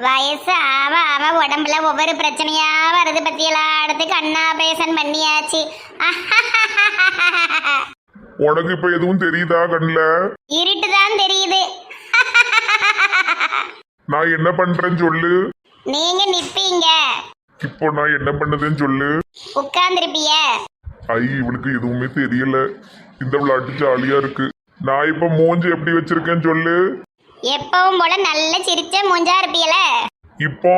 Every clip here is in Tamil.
வயசு ஆவ ஆவ உடம்புல ஒவ்வொரு பிரச்சனையா வருது பத்தியெல்லாம் அடுத்து கண்ணா ஆபரேஷன் பண்ணியாச்சு. உனக்கு இப்ப எதுவும் தெரியுதா கண்ணுல? இருட்டு தான் தெரியுது. நான் என்ன பண்றேன்னு சொல்லு. நீங்க நிப்பீங்க. இப்போ நான் என்ன பண்ணதுன்னு சொல்லு. உட்கார்ந்துருப்பிய. ஐ இவளுக்கு எதுவுமே தெரியல. இந்த விளையாட்டு ஜாலியா இருக்கு. நான் இப்ப மூஞ்சி எப்படி வச்சிருக்கேன்னு சொல்லு. எப்பவும் போல நல்ல சிரிச்ச மூஞ்சா இருப்பீல இப்போ?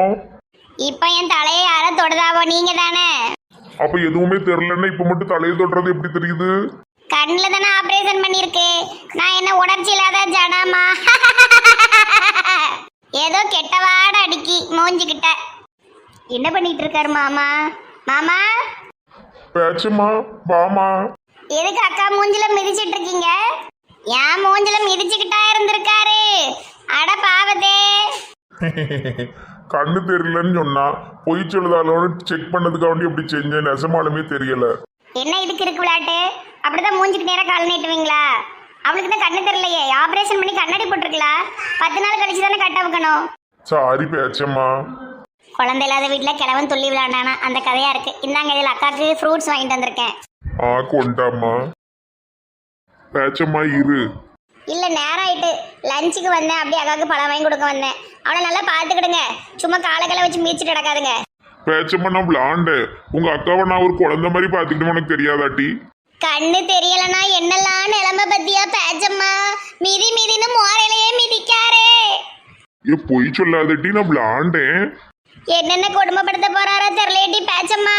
இப்ப என் தலையை யாரோ தொடுதாவோ நீங்க தானே? அப்ப எதுவுமே தெரியலன்னா இப்ப மட்டும் தலையை தொடுறது எப்படி தெரியுது? கண்ணில் தானே ஆபரேஷன் பண்ணிருக்கு நான் என்ன உணர்ச்சி இல்லாத ஜனமா? ஏதோ கெட்ட வாட அடிக்கி மூஞ்சிக்கிட்ட. என்ன பண்ணிட்டு இருக்காரு மாமா? மாமா? பேச்சுமா வாமா. எதுக்கு அக்கா மூஞ்சில மிதிச்சிட்டு இருக்கீங்க? ஏன் மூஞ்சில மிதிச்சுக்கிட்டா இருந்திருக்காரு. அட பாவத்தே. கண்ணு தெரியலன்னு சொன்னா பொய் சொல்லுதாலோன்னு செக் பண்ணதுக்காக வேண்டி எப்படி செஞ்சேன் நெசமாலுமே தெரியல. என்ன இதுக்கு இருக்கு விளையாட்டு? அப்படிதான் மூஞ்சிக்கு நேரா கால் நீட்டுவீங்களா? அவளுக்கு தான் கண்ணு தெரியலையே. ஆபரேஷன் பண்ணி கண்ணாடி போட்டிருக்கலாம் பத்து நாள் கழிச்சு தானே கட்ட வைக்கணும் சாரி பேச்சம்மா. குழந்தை இல்லாத வீட்டில் கிழவன் துள்ளி விளையாண்டானா? அந்த கதையா இருக்கு. இந்தாங்க இதில் அக்காவுக்கு ஃப்ரூட்ஸ் வாங்கிட்டு வந்திருக்கேன். ஆ கொண்டாம்மா. பேச்சம்மா இரு. இல்லை நேரம் ஆயிட்டு லஞ்சுக்கு வந்தேன். அப்படியே அக்காவுக்கு பழம் வாங்கி கொடுக்க வந்தேன். அவனை நல்லா பார்த்துக்கிடுங்க. சும்மா காலக்கெல்லாம் வச்சு மீச்சிட்டு கிடக்காதுங்க. பேச்சம்மா நான் விளாண்டேன். உங்க அக்காவை நான் ஒரு குழந்தை மாதிரி பாத்துக்கிட்டு உனக்கு தெரியாதாட்டி? கண்ணு தெரியலனா என்னெல்லாம் நிலைமை பத்தியா பேச்சம்மா? மிதி மிதின்னு மோரையிலேயே மிதிக்காரே. ஏ பொய் சொல்லாதட்டி நான் விளாண்டேன். என்னென்ன கொடுமைப்படுத்த போறாரோ தெரியலேட்டி பேச்சம்மா.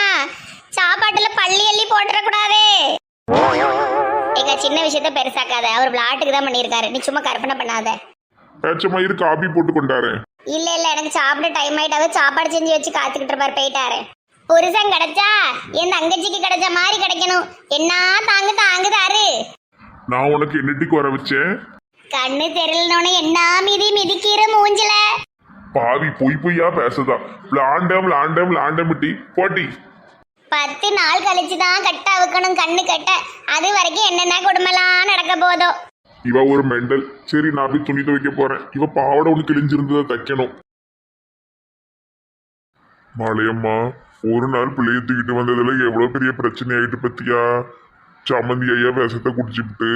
சாப்பாட்டுல பள்ளி அள்ளி போட்டுறக்கூடாதே. ஏக்கா சின்ன விஷயத்த பெருசாக்காத. அவர் விளையாட்டுக்கு தான் பண்ணியிருக்காரு. நீ சும்மா கற்பனை பண்ணாத. பேச்சம்மா இரு காபி போட்டு கொண்டாரேன் இல்ல இல்ல எனக்கு சாப்பிட டைம் ஆயிட்டாவே சாப்பாடு செஞ்சு வச்சு காத்துக்கிட்டு இருப்பாரு போயிட்டாரு. புருஷன் கிடைச்சா என் தங்கச்சிக்கு கிடைச்ச மாதிரி கிடைக்கணும். என்ன தாங்கு தாங்குதாரு. நான் உனக்கு என்னட்டிக்கு வர வச்சேன்? கண்ணு தெரியலனோன்னு என்ன மிதி மிதிக்கிற மூஞ்சில? பாவி பொய் பொய்யா பேசுதா. விளாண்டேன் விளாண்டேன் விளாண்டமிட்டி போட்டி. பத்து நாள் கழிச்சு தான் கட்ட அவுக்கணும் கண்ணு கட்ட. அது வரைக்கும் என்னென்ன கொடுமைலாம் நடக்க போதோ இவ ஒரு மெண்டல். சரி நான் போய் துணி துவைக்க போறேன். இவ பாவாடை ஒன்று கிழிஞ்சிருந்ததை தைக்கணும். மலையம்மா ஒரு நாள் பிள்ளைய தூக்கிட்டு வந்ததுல எவ்வளவு பெரிய பிரச்சனை ஆயிட்டு பத்தியா? சம்மந்தி ஐயா விஷத்தை குடிச்சுட்டு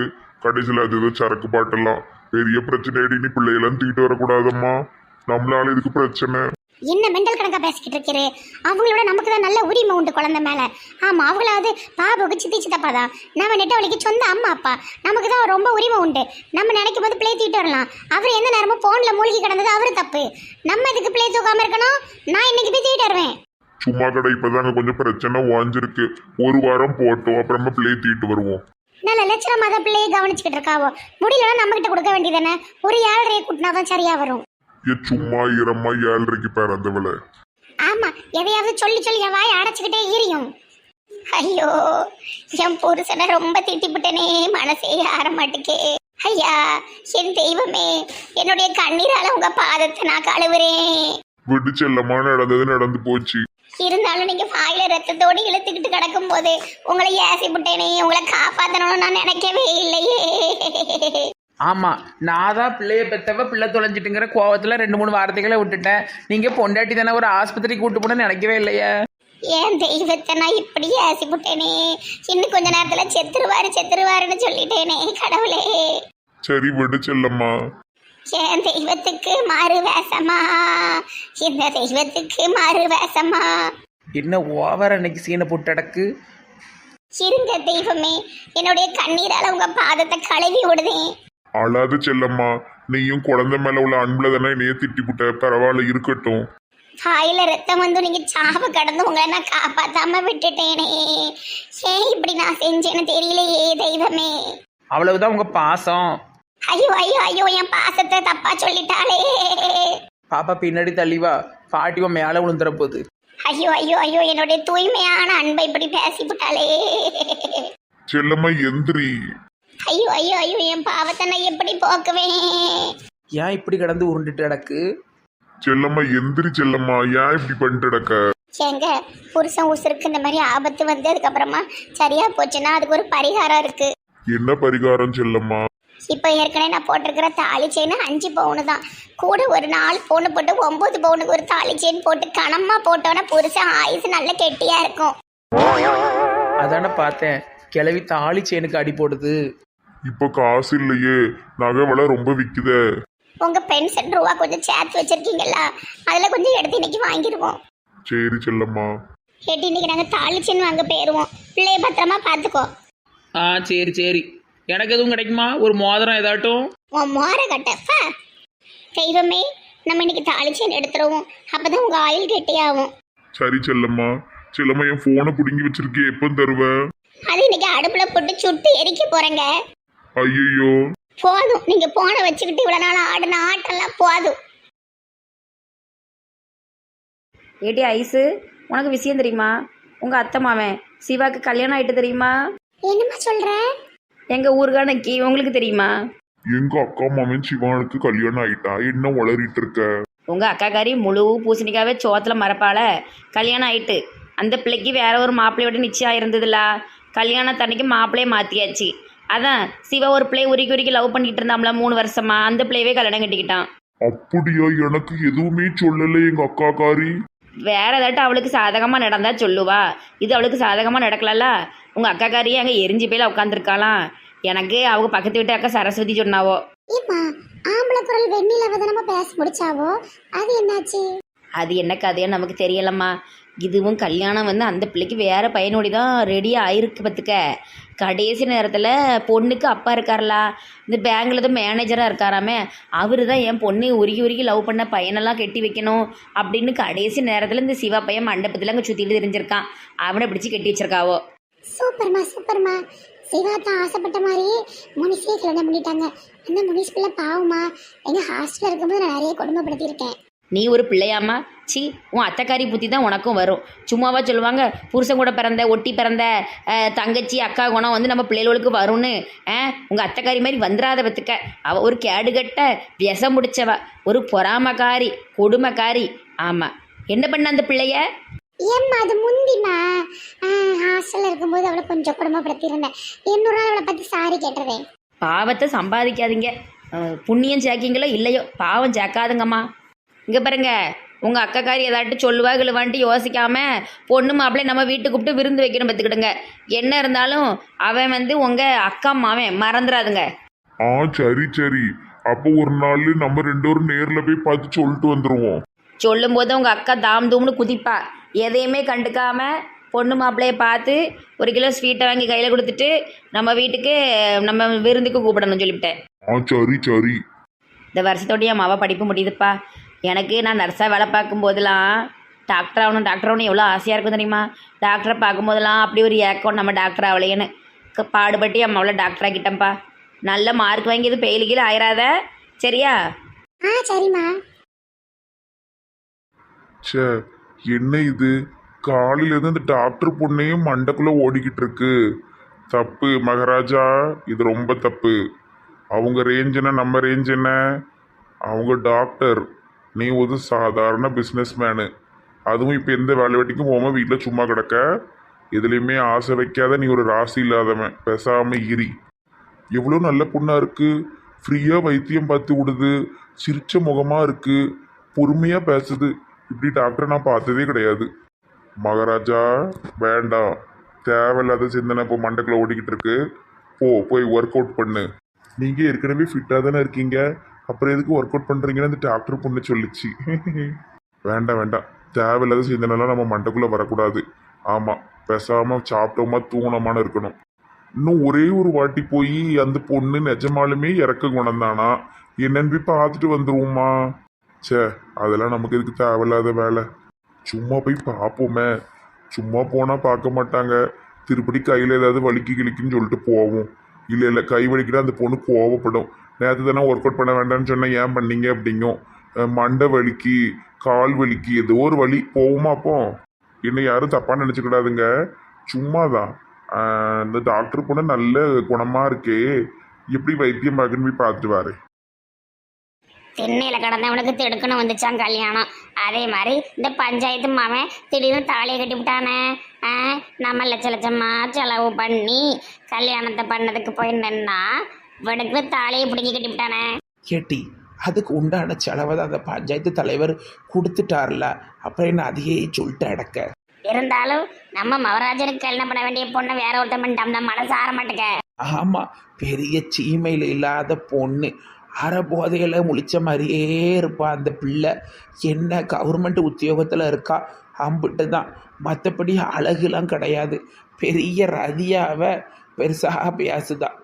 கடைசியில் அது ஏதோ சரக்கு பாட்டெல்லாம். பெரிய பிரச்சனை ஆயிட்டு இனி பிள்ளையெல்லாம் தூக்கிட்டு வரக்கூடாதம்மா. நம்மளால இதுக்கு பிரச்சனை. என்ன மெண்டல் கணக்கா பேசிக்கிட்டு இருக்கிறே? அவங்களோட நமக்கு தான் நல்ல உரிமை உண்டு குழந்தை மேல. ஆமா அவங்களாவது பாபுக்கு சித்தி சித்தப்பா தான் நம்ம நெட்டவழிக்கு சொந்த அம்மா அப்பா. நமக்கு தான் ரொம்ப உரிமை உண்டு. நம்ம நினைக்கும் போது பிளே தூக்கிட்டு வரலாம். அவர் எந்த நேரமும் போன்ல மூழ்கி கிடந்தது அவரு தப்பு. நம்ம இதுக்கு பிளே தூக்காம இருக்கணும்? நான் இன்னைக்கு போய் தூக்கிட்டு வருவேன். சும்மா கடை இப்பதாங்க கொஞ்சம் பிரச்சனை வாஞ்சிருக்கு ஒரு வாரம் போட்டோம் அப்புறமா பிள்ளைய தூக்கிட்டு வருவோம். நல்ல லட்சணமா தான் பிள்ளையை கவனிச்சுக்கிட்டு இருக்காவோ? முடியலன்னா நம்ம கிட்ட கொடுக்க வேண்டியதானே ஒரு ஏழரையை கூட்டினாதான் சரியா வரும். ஏ சும்மா ஈரம்மா ஏழரைக்கு பிறந்தவளை. ஆமா எதையாவது சொல்லி சொல்லி என் வாயை அடைச்சுக்கிட்டே எரியும். ஐயோ என் புருஷனை ரொம்ப திட்டிப்புட்டனே மனசே ஆற மாட்டுக்கே. ஐயா என் தெய்வமே என்னுடைய கண்ணீரால உங்க பாதத்தை நான் கழுவுறேன். விடு செல்லமா நடந்தது நடந்து போச்சு. இருந்தாலும் நீங்க வாயில ரத்தத்தோடு இழுத்துக்கிட்டு கிடக்கும் போது உங்களை ஏசி புட்டேனே உங்களை காப்பாத்தணும்னு நான் நினைக்கவே இல்லையே. ஆமாம் நான் தான் பிள்ளைய பெத்தவ பிள்ளை தொலைஞ்சிட்டுங்கிற கோவத்தில் ரெண்டு மூணு வார்த்தைகளை விட்டுட்டேன். நீங்கள் பொண்டாட்டி தானே ஒரு ஆஸ்பத்திரி கூட்டு போன நினைக்கவே இல்லையே? என் தெய்வத்தை நான் இப்படி ஏசி புட்டேனே இன்னும் கொஞ்ச நேரத்துல செத்துருவாரு செத்துருவாருன்னு சொல்லிட்டேனே கடவுளே. சரி விடு செல்லம்மா. என் தெய்வத்துக்கு மாறு வேஷமா? இந்த தெய்வத்துக்கு மாறு வேஷமா? என்ன ஓவர் அன்னைக்கு சீனை போட்டு அடக்கு இருங்க தெய்வமே என்னுடைய கண்ணீரால உங்க பாதத்தை கழுவி விடுதேன். அழாது செல்லம்மா. நீயும் குழந்தை மேல உள்ள அன்புல தானே என்னைய திட்டி புட்ட பரவாயில்ல இருக்கட்டும். வாயில ரத்தம் வந்து நீங்க சாவ கடந்து உங்களை நான் காப்பாத்தாம விட்டுட்டேனே. ஏன் இப்படி நான் செஞ்சேன்னு தெரியலையே தெய்வமே. அவ்வளவுதான் உங்கள் பாசம். ஐயோ ஐயோ ஐயோ என் பாசத்தை தப்பா சொல்லிட்டாளே. பாப்பா பின்னாடி தள்ளிவா பாட்டிவா மேலே விழுந்துற போகுது ஐயோ ஐயோ ஐயோ என்னுடைய தூய்மையான அன்பை இப்படி பேசிவிட்டாளே. செல்லம்மா எந்திரி. ஐயோ ஐயோ ஐயோ என் பாவத்தை நான் எப்படி போக்குவேன்? ஏன் இப்படி கிடந்து உருண்டுட்டு அடக்கு செல்லம்மா எந்திரி செல்லம்மா. ஏன் இப்படி பண்ணிட்டு கிடக்க? ஏங்க புருஷன் உசுருக்கு இந்த மாதிரி ஆபத்து வந்து அதுக்கப்புறமா சரியா போச்சுன்னா அதுக்கு ஒரு பரிகாரம் இருக்கு. என்ன பரிகாரம் செல்லம்மா? இப்போ ஏற்கனவே நான் போட்டிருக்கிற தாலி செயின் அஞ்சு பவுனு தான். கூட ஒரு நாலு பவுனு போட்டு ஒம்பது பவுனுக்கு ஒரு தாலி செயின் போட்டு கனமாக போட்டோன்னா புருஷன் ஆயுசு நல்ல கெட்டியாக இருக்கும். அதானே பார்த்தேன். கிளவி தாலி செயினுக்கு அடி போடுது. இப்போ காசு இல்லையே. நகை விலை ரொம்ப விக்குதே. உங்கள் பென்ஷன் ரூபா கொஞ்சம் சேர்த்து வச்சிருக்கீங்களா அதில் கொஞ்சம் எடுத்து இன்னைக்கு வாங்கிடுவோம் சரி செல்லம்மா. கேட்டு இன்னைக்கு நாங்கள் தாலி செயின் வாங்க போயிடுவோம் பிள்ளைய பத்திரமா பார்த்துக்கோ. ஆ சரி சரி. எனக்கு எதுவும் கிடைக்குமா? ஒரு மோதிரம் ஏதாட்டும்? உன் மோர கட்டப்பா தெய்வமே நம்ம இன்னைக்கு தாலி செயின் எடுத்துருவோம். அப்பதான் உங்க ஆயுள் கெட்டியாகும். சரி செல்லம்மா. செல்லம்மா என் போனை பிடுங்கி வச்சிருக்கே எப்போ தருவ? அது இன்னைக்கு அடுப்புல போட்டு சுட்டு எரிக்க போறேங்க. ஐயோ போதும். நீங்க போனை வச்சுக்கிட்டு இவ்வளவு நாள் ஆடின ஆட்டெல்லாம் போதும். ஏடி ஐஸு உனக்கு விஷயம் தெரியுமா? உங்கள் அத்தை மாவன் சிவாக்கு கல்யாணம் ஆயிட்டு தெரியுமா? என்னம்மா சொல்ற? எங்கள் ஊருக்கானக்கி உங்களுக்கு தெரியுமா? எங்க அக்கா மாமன் சிவானுக்கு கல்யாணம் ஆயிட்டா? என்ன வளரிட்டு இருக்க? உங்கள் அக்காக்காரி முழு பூசணிக்காவே சோத்தில் மறப்பால கல்யாணம் ஆயிட்டு. அந்த பிள்ளைக்கு வேற ஒரு மாப்பிள்ளையோட நிச்சயம் இருந்ததுல கல்யாணத்தன்னைக்கு மாப்பிள்ளையே மாற்றியாச்சு அதான் சிவா ஒரு பிள்ளை உருக்கி உருக்கி லவ் பண்ணிட்டு இருந்தாம்ல மூணு வருஷமா அந்த பிள்ளையவே கல்யாணம் கட்டிக்கிட்டான். அப்படியா? எனக்கு எதுவுமே சொல்லல எங்க அக்காக்காரி. வேற ஏதாட்டும் அவளுக்கு சாதகமாக நடந்தா சொல்லுவா. இது அவளுக்கு சாதகமாக நடக்கலல்ல? உங்கள் அக்காக்காரியே அங்கே எரிஞ்சு போயில உட்காந்துருக்காளாம் எனக்கு அவங்க பக்கத்து வீட்டு அக்கா சரஸ்வதி சொன்னாவோ. ஏம்மா ஆம்பளை குரல் வெண்ணில நம்ம பேச முடிச்சாவோ? அது என்னாச்சு? அது என்ன கதையோ நமக்கு தெரியலம்மா. இதுவும் கல்யாணம் வந்து அந்த பிள்ளைக்கு வேறு பையனோடி தான் ரெடி ஆயிருக்கு பார்த்துக்க கடைசி நேரத்தில் பொண்ணுக்கு அப்பா இருக்கார்லா இந்த பேங்கில் தான் மேனேஜராக இருக்காராமே அவர் தான் என் பொண்ணு உருகி உருகி லவ் பண்ண பையனெல்லாம் கட்டி வைக்கணும் அப்படின்னு கடைசி நேரத்தில் இந்த சிவா பையன் மண்டபத்தில் அங்கே சுற்றிட்டு தெரிஞ்சிருக்கான். அவனை பிடிச்சி கட்டி வச்சிருக்காவோ. சூப்பர்மா சூப்பர்மா. சிவா தான் ஆசைப்பட்ட மாதிரியே முனிஷே கல்யாணம் பண்ணிட்டாங்க. அந்த முனிஸ் பிள்ளை பாவமா எங்கள் ஹாஸ்டலில் இருக்கும்போது நான் நிறைய கொடுமைப்படுத்தியிருக்கேன். நீ ஒரு பிள்ளையாம்மா? சி உன் அத்தைக்காரி புத்தி தான் உனக்கும் வரும். சும்மாவா சொல்லுவாங்க புருஷன் கூட பிறந்த ஒட்டி பிறந்த தங்கச்சி அக்கா குணம் வந்து நம்ம பிள்ளைகளுக்கு வரும்னு. உங்கள் அத்தைக்காரி மாதிரி வந்துடாத பத்துக்க. அவள் ஒரு கேடுகட்ட விஷம் முடிச்சவ ஒரு பொறாமக்காரி கொடுமைக்காரி. ஆமாம் என்ன பண்ண அந்த பிள்ளைய? ஏம்மா அது முந்திமா ஹாஸ்டல்ல இருக்கும்போது அவளை கொஞ்சம் குடும்பப்படுத்தியிருந்தேன் இன்னொரு நாள் அவளை பத்தி சாரி கேட்டுறேன் பாவத்தை சம்பாதிக்காதீங்க. புண்ணியம் சேர்க்கீங்களோ இல்லையோ பாவம் சேர்க்காதுங்கம்மா. இங்கே பாருங்க உங்கள் அக்காக்காரி ஏதாட்டு சொல்லுவா கிழுவான்ட்டு யோசிக்காம பொண்ணு மாப்பிள்ளை நம்ம வீட்டுக்கு கூப்பிட்டு விருந்து வைக்கணும் பார்த்துக்கிடுங்க. என்ன இருந்தாலும் அவன் வந்து உங்கள் அக்கா மாவன் மறந்துடாதுங்க ஆ சரி சரி. அப்போ ஒரு நாள் நம்ம ரெண்டு பேரும் நேர்ல போய் பார்த்து சொல்லிட்டு வந்துருவோம். சொல்லும்போது உங்கள் அக்கா தாம் தூம்னு குதிப்பா. எதையுமே கண்டுக்காம பொண்ணு மாப்பிள்ளைய பார்த்து ஒரு கிலோ ஸ்வீட்டை வாங்கி கையில் கொடுத்துட்டு நம்ம வீட்டுக்கு நம்ம விருந்துக்கு கூப்பிடணும்னு சொல்லிவிட்டேன். ஆ சரி சரி. இந்த வருஷத்தோடய என் மாவ படிப்பு முடியுதுப்பா. எனக்கு நான் நர்ஸாக வேலை பார்க்கும்போதெல்லாம் டாக்டர் ஆகணும் டாக்டர் ஆகணும் எவ்வளோ ஆசையாக இருக்கும் தெரியுமா? டாக்டரை பார்க்கும்போதெல்லாம் அப்படி ஒரு ஏக்கம் நம்ம டாக்டர் ஆகலையேன்னு. பாடுபட்டு என் மாவில் டாக்டர் ஆக்கிட்டேன்ப்பா. நல்ல மார்க் வாங்கி இது பெயில் கீழே ஆயிராத. சரியா? ஆ சரிம்மா. ச்சே என்ன இது? காலையில இருந்து இந்த டாக்டர் பொண்ணையே மண்டக்குள்ள ஓடிக்கிட்டு இருக்கு. தப்பு மகாராஜா. இது ரொம்ப தப்பு. அவங்க ரேஞ்ச் என்ன நம்ம ரேஞ்ச் என்ன? அவங்க டாக்டர் நீ ஒரு சாதாரண பிஸ்னஸ் மேனு அதுவும் இப்போ எந்த வேலை வெட்டிக்கும் போகாமல் வீட்டில் சும்மா கிடக்க? எதுலேயுமே ஆசை வைக்காத நீ ஒரு ராசி இல்லாதவன். பேசாமல் இரி. எவ்வளோ நல்ல பொண்ணாக இருக்குது ஃப்ரீயாக வைத்தியம் பார்த்து விடுது. சிரிச்ச முகமாக இருக்குது பொறுமையாக பேசுது. இப்படி டாக்டரை நான் பார்த்ததே கிடையாது. மகாராஜா வேண்டாம். தேவையில்லாத சிந்தனை இப்போ மண்டக்கில் ஓடிக்கிட்டு இருக்கு. போ போய் ஒர்க் அவுட் பண்ணு. நீங்கள் ஏற்கனவே ஃபிட்டாக தானே இருக்கீங்க. அப்புறம் எதுக்கு ஒர்க் அவுட் பண்ணுறீங்கன்னு அந்த டாக்டர் பொண்ணு சொல்லிச்சு. வேண்டாம் வேண்டாம் தேவையில்லாத சிந்தனைலாம் நம்ம மண்டைக்குள்ளே வரக்கூடாது. ஆமாம் பேசாமல் சாப்பிட்டோமா தூங்கினோமான்னு இருக்கணும். இன்னும் ஒரே ஒரு வாட்டி போய் அந்த பொண்ணு நிஜமாலுமே இறக்க குணந்தானா என்னன்னு போய் பார்த்துட்டு வந்துருவோமா? ச்சே அதெல்லாம் நமக்கு இதுக்கு தேவையில்லாத வேலை? சும்மா போய் பார்ப்போமே. சும்மா போனால் பார்க்க மாட்டாங்க. திருப்படி கையில் ஏதாவது வலிக்கு கிளிக்குன்னு சொல்லிட்டு போவோம். இல்லை இல்லை கை வலிக்கிட்டா அந்த பொண்ணு கோவப்படும். நேற்று தானே ஒர்க் அவுட் பண்ண வேண்டாம்னு சொன்னால் ஏன் பண்ணீங்க அப்படிங்கும் மண்டை வலிக்கு கால் வலிக்கு ஏதோ ஒரு வலி. போகுமா அப்போ? என்னை யாரும் தப்பாக நினச்சிக்கூடாதுங்க. சும்மா தான் இந்த டாக்டர் கூட நல்ல குணமாக இருக்கே. எப்படி வைத்தியம் பார்க்கணும்னு போய் பார்த்துட்டு வாரு. தென்னையில கடந்தவனுக்கு திடுக்குன்னு வந்துச்சான் கல்யாணம். அதே மாதிரி இந்த பஞ்சாயத்து மாவன் திடீர்னு தாலியை கட்டி விட்டானே. ஆ, நம்ம லட்ச லட்சமா செலவு பண்ணி கல்யாணத்தை பண்ணதுக்கு போயிருந்தேன்னா இவனுக்கு தாலியை பிடிங்கி கட்டிவிட்டானே கேட்டி அதுக்கு உண்டான செலவை தான் அந்த பஞ்சாயத்து தலைவர் கொடுத்துட்டார்ல. அப்புறம் என்ன அதையே சொல்லிட்டு அடக்க? இருந்தாலும் நம்ம மகராஜனுக்கு கல்யாணம் பண்ண வேண்டிய பொண்ணை வேற ஒருத்தன் பண்ணிட்டோம்னா மனசு ஆற மாட்டேங்க. ஆமாம் பெரிய சீமையில் இல்லாத பொண்ணு. அரை போதையில் முழிச்ச மாதிரியே இருப்பா அந்த பிள்ளை. என்ன கவர்மெண்ட் உத்தியோகத்தில் இருக்கா? அம்பிட்டு தான். மற்றபடி அழகுலாம் கிடையாது. பெரிய ரதியாவ பெருசாக பேசுதான்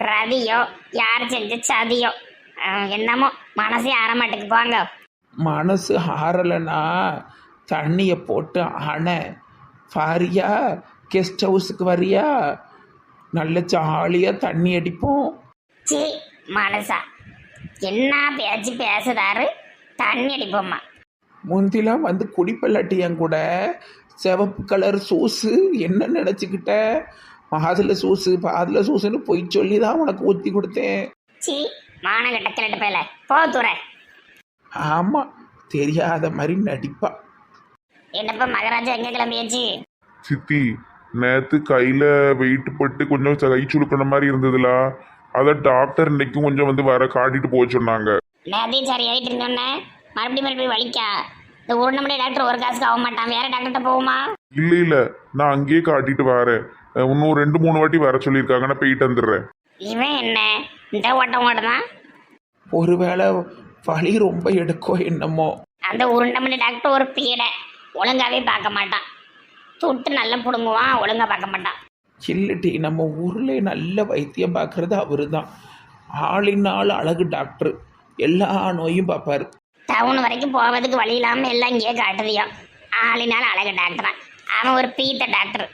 ரதியோ யார் செஞ்ச சதியோ? என்னமோ மனசே ஆற மாட்டேங்குது. போங்க. மனசு ஆறலைன்னா தண்ணியை போட்டு அணை. பாரியா கெஸ்ட் ஹவுஸுக்கு வரியா? நல்ல ஜாலியாக தண்ணி அடிப்போம். சி மனசா. என்ன பேச்சு பேசுதாரு தண்ணி அடிப்போம்மா. முந்திலாம் வந்து குடிப்பல்லாட்டி என் கூட? சிவப்பு கலர் சூஸு என்ன நினச்சிக்கிட்ட? மாதுளை சூஸு பாதுளை சூஸுன்னு பொய் சொல்லி தான் உனக்கு ஊற்றி கொடுத்தேன். சி மானங்கட்ட கிளட்டு பேல போ துற ஆமாம் தெரியாத மாதிரி நடிப்பா. என்னப்பா மகராஜா எங்க கிளம்பியாச்சு? சித்தி நேத்து கையில வெயிட் பட்டு கொஞ்சம் கை சுழுக்கின மாதிரி இருந்ததுல. அத டாக்டர் இன்னைக்கும் கொஞ்சம் வந்து வர காட்டிட்டு போக சொன்னாங்க. நேத்தையும் சரி ஆயிட்டு இருந்தோன்னே மறுபடியும் மறுபடியும் வலிக்கா. இந்த உருண்டமலை டாக்டர் ஒரு காசுக்கு ஆக மாட்டான். வேற டாக்டர்கிட்ட போகுமா இல்ல இல்ல. நான் அங்கேயே காட்டிட்டு வரேன். இன்னும் ரெண்டு மூணு வாட்டி வர சொல்லியிருக்காங்க. நான் போயிட்டு வந்துடுறேன். இவன் என்ன? இந்த ஓட்டம் ஓடுதான்? ஒருவேளை வலி ரொம்ப எடுக்கோ என்னமோ. அந்த உருண்டமணி டாக்டர் ஒரு பீடை. ஒழுங்காவே பார்க்க மாட்டான். துட்டு நல்லா பிடுங்குவான் ஒழுங்கா பார்க்க மாட்டான். இல்லட்டி நம்ம ஊரில் நல்ல வைத்தியம் பார்க்குறது அவரு தான் ஆளினால் அழகு டாக்டர் எல்லா நோயும் பார்ப்பாரு. டவுன் வரைக்கும் போவதுக்கு வழி இல்லாமல் எல்லாம் இங்கேயே காட்டுதியோ ஆளினால அழகு டாக்டர் அவன் ஒரு பீத்த டாக்டர்